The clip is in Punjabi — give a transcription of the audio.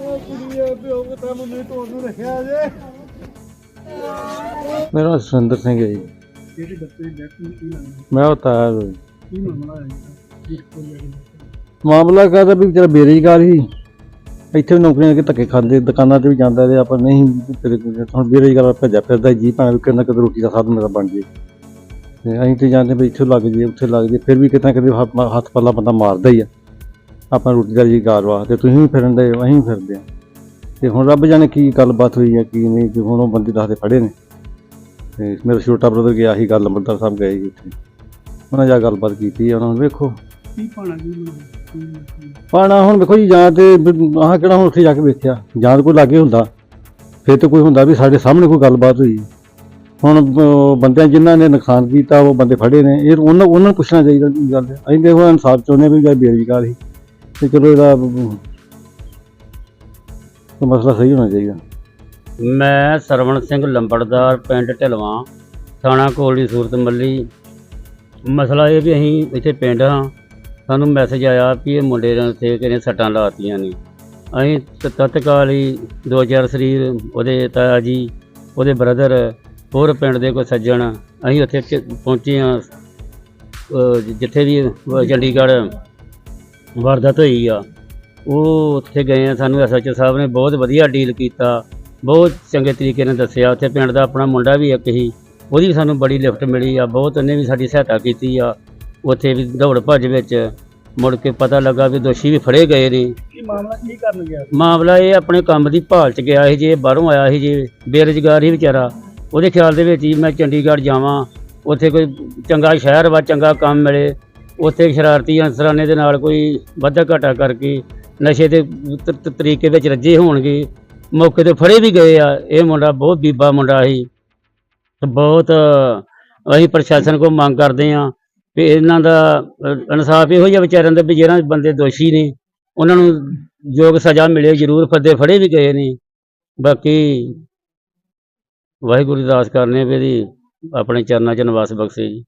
ਉਹ ਕੁੜੀਏ ਪਿਓ ਤਾਂ ਮੈਨੂੰ ਤੁਹਾਨੂੰ ਰੱਖਿਆ ਜੇ ਮੇਰਾ ਸੁਰਿੰਦਰ ਸਿੰਘ ਹੈ ਜੀ। ਜਿਹੜੀ ਬੱਚੇ ਦੀ ਡੈਥ ਕੀ ਲੱਗਦਾ ਮੈਂ ਜੀ। ਕੀ ਮਾਮਲਾ ਹੈ ਜੀ? ਕੋਈ ਮਾਮਲਾ ਕਾਹਦਾ ਵੀ ਵਿਚਾਰਾ ਬੇਰੁਜ਼ਗਾਰ ਸੀ ਇੱਥੇ ਵੀ ਨੌਕਰੀਆਂ ਕੇ ਧੱਕੇ ਖਾਂਦੇ ਦੁਕਾਨਾਂ ਤੇ ਵੀ ਜਾਂਦਾ ਰਿਹਾ ਪਰ ਨਹੀਂ ਫਿਰ ਹੁਣ ਬੇਰੁਜ਼ਗਾਰ ਭੱਜਿਆ ਫਿਰਦਾ ਜੀ ਭਾਵੇਂ ਕਿੰਨਾ ਕਿਤੇ ਰੋਟੀ ਦਾ ਸਾਧਨ ਮੇਰਾ ਬਣ ਜੇ। ਤੇ ਅਸੀਂ ਤੇ ਜਾਂਦੇ ਵੀ ਇੱਥੇ ਲੱਗ ਜੇ ਉੱਥੇ ਲੱਗ ਜੇ ਫਿਰ ਵੀ ਕਿਤੇ ਨਾ ਕਿਤੇ ਹੱਥ ਹੱਥ ਪੱਲਾ ਬੰਦਾ ਮਾਰਦਾ ਹੀ ਆ। ਆਪਾਂ ਰੋਟੀ ਦਾ ਰੁਜ਼ਗਾਰ ਵਾਸਤੇ ਤੁਸੀਂ ਵੀ ਫਿਰਨ ਦੇ ਅਸੀਂ ਵੀ ਫਿਰਦੇ ਆ ਤੇ ਹੁਣ ਰੱਬ ਜਾਣੇ ਕੀ ਗੱਲਬਾਤ ਹੋਈ ਹੈ ਕੀ ਨਹੀਂ ਕਿ ਹੁਣ ਉਹ ਬੰਦੇ ਦੱਸਦੇ ਫੜੇ ਨੇ। ਤੇ ਮੇਰਾ ਛੋਟਾ ਬ੍ਰਦਰ ਗਿਆ ਸੀ ਗੱਲ ਲੰਬੜਦਾਰ ਸਾਹਿਬ ਗਏ ਸੀ ਉੱਥੇ। ਉਹਨਾਂ ਜਾ ਗੱਲਬਾਤ ਕੀਤੀ ਆ ਉਹਨਾਂ ਨੂੰ ਵੇਖੋ। ਕੀ ਪਾਣਾ ਕੀ ਬਣਾਉਣਾ ਪਾਣਾ ਹੁਣ ਵੇਖੋ ਜੀ ਜਾਂ ਤੇ ਆਹ ਕਿਹੜਾ ਹੁਣ ਉੱਥੇ ਜਾ ਕੇ ਵੇਖਿਆ ਜਾਂ ਤਾਂ ਕੋਈ ਲਾਗੇ ਹੁੰਦਾ। ਫਿਰ ਤਾਂ ਕੋਈ ਹੁੰਦਾ ਵੀ ਸਾਡੇ ਸਾਹਮਣੇ ਕੋਈ ਗੱਲਬਾਤ ਹੋਈ। ਹੁਣ ਬੰਦਿਆਂ ਜਿਨ੍ਹਾਂ ਨੇ ਨੁਕਸਾਨ ਕੀਤਾ, ਉਹ ਬੰਦੇ ਫੜੇ ਨੇ। ਇਹ ਉਹਨਾਂ ਉਹਨਾਂ ਨੂੰ ਪੁੱਛਣਾ ਚਾਹੀਦਾ ਕੀ ਗੱਲ। ਹੈ ਅਸੀਂ ਦੇਖੋ, ਇਨਸਾਫ ਚਾਹੁੰਦੇ ਵੀ ਜਾਂ ਬੇਰੁਜ਼ਗਾਰ ਸੀ ਤੇ ਚਲੋ ਇਹਦਾ ਮਸਲਾ ਸਹੀ ਹੋਣਾ ਚਾਹੀਦਾ। ਮੈਂ ਸਰਵਣ ਸਿੰਘ ਲੰਬੜਦਾਰ, ਪਿੰਡ ਢਲਵਾਂ, ਥਾਣਾ ਕੋਲੀ ਸੂਰਤ ਮੱਲੀ। ਮਸਲਾ ਇਹ ਵੀ ਅਸੀਂ ਇੱਥੇ ਪਿੰਡ ਹਾਂ। ਸਾਨੂੰ ਮੈਸੇਜ ਆਇਆ ਵੀ ਇਹ ਮੁੰਡੇ ਨੇ ਤੇ ਕਿਨੇ ਸੱਟਾਂ ਲਾਤੀਆਂ ਨੇ। ਅਸੀਂ ਤ- ਤਤਕਾਲ ਹੀ ਦੋ ਚਾਰ ਸਰੀਰ, ਉਹਦੇ ਤਾਇਆ ਜੀ, ਉਹਦੇ ਬ੍ਰਦਰ ਹੋਰ ਪਿੰਡ ਦੇ ਕੋਈ ਸੱਜਣ ਅਸੀਂ ਉੱਥੇ ਚ- ਪਹੁੰਚੇ ਹਾਂ ਅਹ ਜਿੱਥੇ ਵੀ ਅਹ ਚੰਡੀਗੜ੍ਹ ਵਾਰਦਾਤ ਹੋਈ ਆ ਉਹ ਉੱਥੇ ਗਏ ਆ ਸਾਨੂੰ ਐਸਐਚਓ ਸਾਹਿਬ ਨੇ ਬਹੁਤ ਵਧੀਆ ਡੀਲ ਕੀਤਾ ਬਹੁਤ ਚੰਗੇ ਤਰੀਕੇ ਨਾਲ ਦੱਸਿਆ ਉੱਥੇ ਪਿੰਡ ਦਾ ਆਪਣਾ ਮੁੰਡਾ ਵੀ ਇੱਕ ਸੀ ਉਹਦੀ ਵੀ ਸਾਨੂੰ ਬੜੀ ਲਿਫਟ ਮਿਲੀ ਆ ਬਹੁਤ ਉਹਨੇ ਵੀ ਸਾਡੀ ਸਹਾਇਤਾ ਕੀਤੀ ਆ ਉੱਥੇ ਵੀ ਦੌੜ ਭੱਜ ਵਿੱਚ ਮੁੜ ਕੇ ਪਤਾ ਲੱਗਾ ਵੀ ਦੋਸ਼ੀ ਵੀ ਫੜੇ ਗਏ ਨੇ। ਕੀ ਮਾਮਲਾ ਕੀ ਕਰਨ ਗਿਆ? ਮਾਮਲਾ ਇਹ ਆਪਣੇ ਕੰਮ ਦੀ ਭਾਲ ਚ ਗਿਆ ਸੀ ਜੇ ਬਾਹਰੋਂ ਆਇਆ ਸੀ ਜੇ ਬੇਰੁਜ਼ਗਾਰ ਹੀ ਵਿਚਾਰਾ ਉਹਦੇ ਖਿਆਲ ਦੇ ਵਿੱਚ ਹੀ ਮੈਂ ਚੰਡੀਗੜ੍ਹ ਜਾਵਾਂ, ਉੱਥੇ ਕੋਈ ਚੰਗਾ ਸ਼ਹਿਰ ਵਾ, ਚੰਗਾ ਕੰਮ ਮਿਲੇ, ਉੱਥੇ ਸ਼ਰਾਰਤੀ ਅਨਸਰਾਨੇ ਦੇ ਨਾਲ ਕੋਈ ਵਾਧਾ ਘਾਟਾ ਕਰਕੇ ਨਸ਼ੇ ਦੇ ਤਰੀਕੇ ਵਿੱਚ ਰੱਜੇ ਹੋਣਗੇ। ਮੌਕੇ ਤੇ ਫੜੇ ਵੀ ਗਏ ਆ, ਇਹ ਮੁੰਡਾ ਬਹੁਤ ਬੀਬਾ ਮੁੰਡਾ ਸੀ। ਬਹੁਤ ਅਸੀਂ ਪ੍ਰਸ਼ਾਸਨ ਕੋਲ ਮੰਗ ਕਰਦੇ ਆ ਵੀ ਇਹਨਾਂ ਦਾ ਇਨਸਾਫ ਇਹੋ ਜਿਹਾ ਵਿਚਾਰਿਆਂ ਦਾ ਵੀ ਜਿਹੜਾ ਬੰਦੇ ਦੋਸ਼ੀ ਨੇ, ਉਹਨਾਂ ਨੂੰ ਯੋਗ ਸਜ਼ਾ ਮਿਲੇ, ਜ਼ਰੂਰ ਫੱਦੇ ਫੜੇ ਵੀ ਗਏ ਨੇ। ਬਾਕੀ ਵਾਹਿਗੁਰੂ ਦੀ ਅਰਦਾਸ ਕਰਨੇ ਵੀ ਇਹਦੀ ਆਪਣੇ ਚਰਨਾਂ 'ਚ ਨਿਵਾਸ ਬਖਸ਼ੇ ਜੀ।